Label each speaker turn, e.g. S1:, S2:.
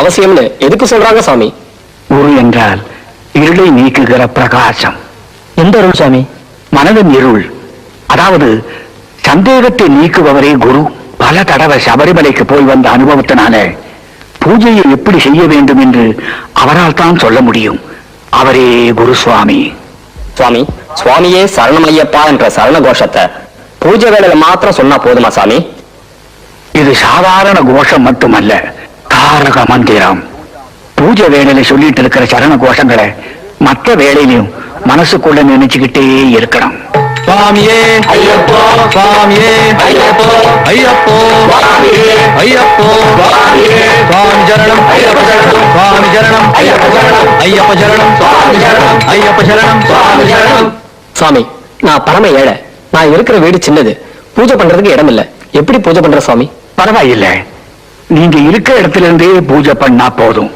S1: அவசியம்னு எதுக்கு சொல்றாங்க சாமி?
S2: குரு என்றால் இருளை நீக்குகிற பிரகாசம்.
S1: எந்த அருள் சாமி?
S2: மனதின் இருள். அதாவது சந்தேகத்தை நீக்குபவரே குரு. பல தடவை சபரிமலைக்கு போய் வந்த அனுபவத்தினால பூஜையை எப்படி செய்ய வேண்டும் என்று அவரால் தான் சொல்ல முடியும். அவரே குரு சுவாமி.
S1: சுவாமி சுவாமியே சரணமையப்பா என்ற சரண கோஷத்தை பூஜை வேளையில மாத்திரம் சொன்னா போதுமா சாமி?
S2: இது சாதாரண கோஷம் மட்டுமல்ல. தாரக மந்திரம் பூஜை வேளையில சொல்லிட்டு இருக்கிற சரண கோஷங்களை மற்ற வேளையிலும் மனசுக்குள்ள நினைச்சுக்கிட்டே இருக்கணும்
S3: சுவாமியே ஐயப்போ சுவாமியே ஐயப்போ ஐயப்போ ஐயப்போ சுவாமி சரணம் ஐயப்ப சரணம் சுவாமி சரணம் ஐயப்ப சரணம் ஐயப்ப சரணம் சுவாமி சரணம் ஐயப்ப சரணம் சுவாமி சரணம்.
S1: சாமி நான் பரம ஏழை. நான் இருக்கிற வீடு சின்னது. பூஜை பண்றதுக்கு இடம் இல்ல எப்படி பூஜை பண்ற சுவாமி
S2: பரவாயில்லை. நீங்க இருக்கிற இடத்துல இருந்தே பூஜை பண்ணா போதும்.